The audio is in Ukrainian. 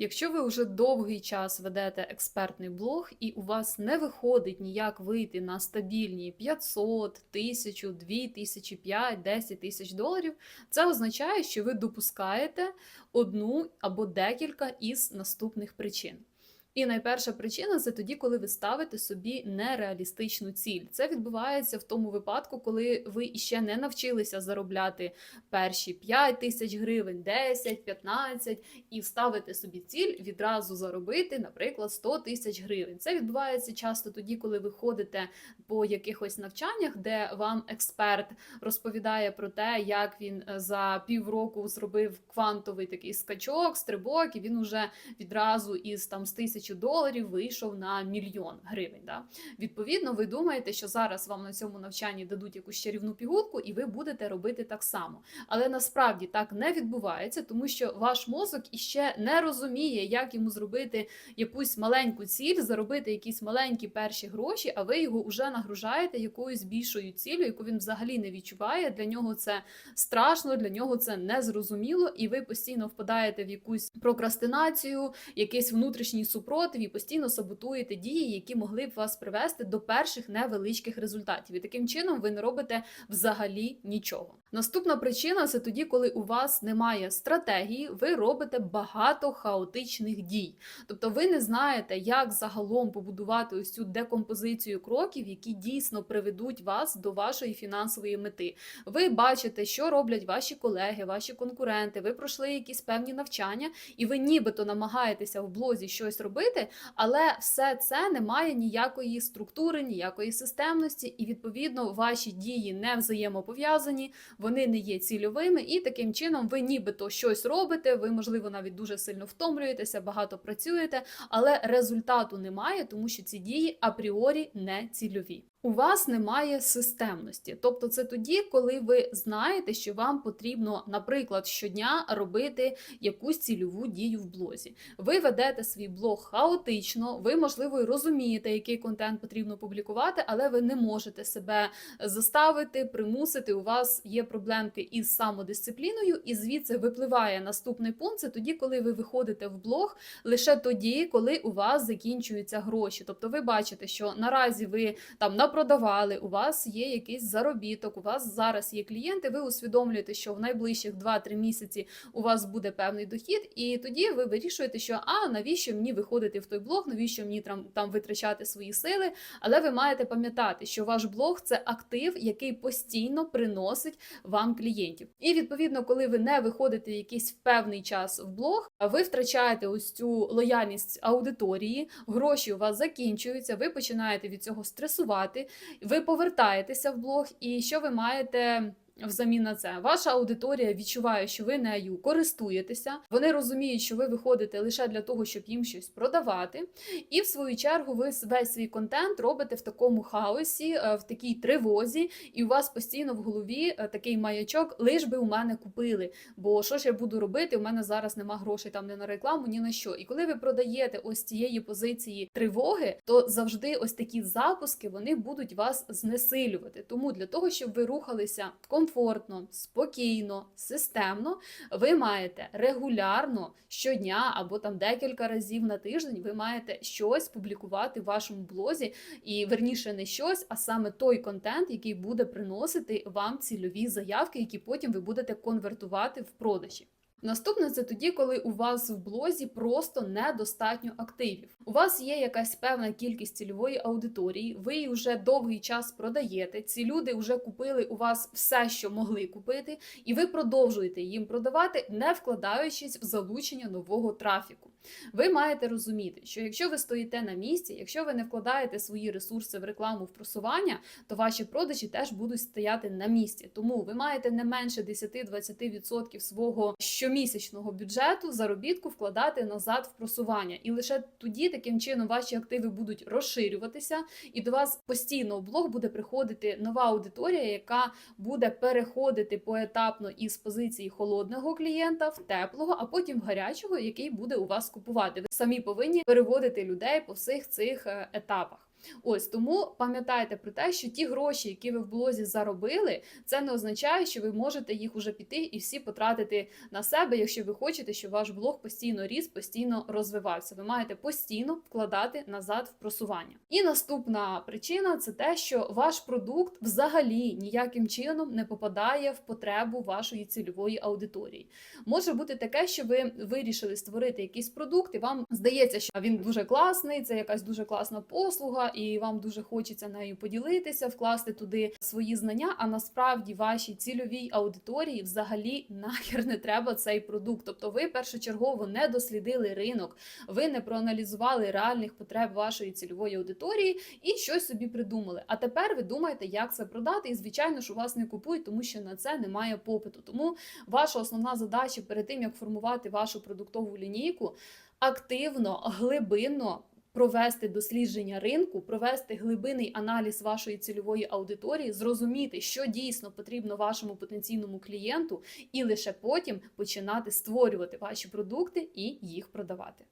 Якщо ви вже довгий час ведете експертний блог і у вас не виходить ніяк вийти на стабільні 500, 1000, 2000, 5, 10 тисяч доларів, це означає, що ви допускаєте одну або декілька із наступних причин. І найперша причина це тоді, коли ви ставите собі нереалістичну ціль. Це відбувається в тому випадку, коли ви іще не навчилися заробляти перші 5 тисяч гривень, 10, 15, і ставите собі ціль відразу заробити, наприклад, 100 тисяч гривень. Це відбувається часто тоді, коли ви ходите по якихось навчаннях, де вам експерт розповідає про те, як він е, за півроку зробив квантовий такий скачок, стрибок, і він уже відразу із там з тисячі доларів вийшов на мільйон гривень. Да? Відповідно, ви думаєте, що зараз вам на цьому навчанні дадуть якусь чарівну пігулку, і ви будете робити так само. Але насправді так не відбувається, тому що ваш мозок іще не розуміє, як йому зробити якусь маленьку ціль, заробити якісь маленькі перші гроші, а ви його вже нагружаєте якоюсь більшою ціллю, яку він взагалі не відчуває. Для нього це страшно, для нього це незрозуміло, і ви постійно впадаєте в якусь прокрастинацію, якийсь внутрішній супротив і постійно саботуєте дії, які могли б вас привести до перших невеличких результатів. І таким чином ви не робите взагалі нічого. Наступна причина це тоді, коли у вас немає стратегії, ви робите багато хаотичних дій. Тобто ви не знаєте, як загалом побудувати ось цю декомпозицію кроків, які дійсно приведуть вас до вашої фінансової мети. Ви бачите, що роблять ваші колеги, ваші конкуренти. Ви пройшли якісь певні навчання, і ви нібито намагаєтеся в блозі щось робити, але все це не має ніякої структури, ніякої системності, і відповідно ваші дії не взаємопов'язані, вони не є цільовими, і таким чином ви нібито щось робите. Ви, можливо, навіть дуже сильно втомлюєтеся, багато працюєте, але результату немає, тому що ці дії апріорі не цільові. У вас немає системності, тобто це тоді, коли ви знаєте, що вам потрібно, наприклад, щодня робити якусь цільову дію в блозі. Ви ведете свій блог хаотично, ви, можливо, і розумієте, який контент потрібно публікувати, але ви не можете себе заставити, примусити. У вас є проблемки із самодисципліною, і звідси випливає наступний пункт. Це тоді, коли ви виходите в блог, лише тоді, коли у вас закінчуються гроші. Тобто, ви бачите, що наразі ви там на продавали, у вас є якийсь заробіток, у вас зараз є клієнти, ви усвідомлюєте, що в найближчих 2-3 місяці у вас буде певний дохід, і тоді ви вирішуєте, що а навіщо мені виходити в той блог, навіщо мені там, там витрачати свої сили. Але ви маєте пам'ятати, що ваш блог це актив, який постійно приносить вам клієнтів. І відповідно, коли ви не виходите якийсь певний час в блог, ви втрачаєте ось цю лояльність аудиторії, гроші у вас закінчуються, ви починаєте від цього стресувати ви повертаєтеся в блог, і що ви маєте. Взамін на це ваша аудиторія відчуває, що ви нею користуєтеся. Вони розуміють, що ви виходите лише для того, щоб їм щось продавати. І в свою чергу ви весь свій контент робите в такому хаосі, е, в такій тривозі, і у вас постійно в голові е, такий маячок, лиш би у мене купили. Бо що ж я буду робити? У мене зараз нема грошей там не на рекламу, ні на що. І коли ви продаєте ось цієї позиції тривоги, то завжди ось такі запуски вони будуть вас знесилювати. Тому для того, щоб ви рухалися комфортно, комфортно, спокійно, системно, ви маєте регулярно щодня або там декілька разів на тиждень ви маєте щось публікувати в вашому блозі, і верніше не щось, а саме той контент, який буде приносити вам цільові заявки, які потім ви будете конвертувати в продажі. Наступне це тоді, коли у вас в блозі просто недостатньо активів. У вас є якась певна кількість цільової аудиторії, ви її вже довгий час продаєте. Ці люди вже купили у вас все, що могли купити, і ви продовжуєте їм продавати, не вкладаючись в залучення нового трафіку. Ви маєте розуміти, що якщо ви стоїте на місці, якщо ви не вкладаєте свої ресурси в рекламу в просування, то ваші продажі теж будуть стояти на місці. Тому ви маєте не менше 10-20% свого щомісячного бюджету заробітку вкладати назад в просування. І лише тоді таким чином ваші активи будуть розширюватися, і до вас постійно в блог буде приходити нова аудиторія, яка буде переходити поетапно із позиції холодного клієнта в теплого, а потім в гарячого, який буде у вас купувати. Ви самі повинні переводити людей по всіх цих е, етапах. Ось тому пам'ятайте про те, що ті гроші, які ви в блозі заробили, це не означає, що ви можете їх уже піти і всі потратити на себе, якщо ви хочете, щоб ваш блог постійно ріс, постійно розвивався. Ви маєте постійно вкладати назад в просування. І наступна причина це те, що ваш продукт взагалі ніяким чином не попадає в потребу вашої цільової аудиторії. Може бути таке, що ви вирішили створити якийсь продукт, і вам здається, що він дуже класний, це якась дуже класна послуга, і вам дуже хочеться нею поділитися, вкласти туди свої знання. А насправді вашій цільовій аудиторії взагалі нахер не треба цей продукт. Тобто, ви першочергово не дослідили ринок, ви не проаналізували реальних потреб вашої цільової аудиторії і щось собі придумали. А тепер ви думаєте, як це продати, і звичайно ж у вас не купують, тому що на це немає попиту. Тому ваша основна задача перед тим, як формувати вашу продуктову лінійку, активно, глибинно. Провести дослідження ринку, провести глибинний аналіз вашої цільової аудиторії, зрозуміти, що дійсно потрібно вашому потенційному клієнту, і лише потім починати створювати ваші продукти і їх продавати.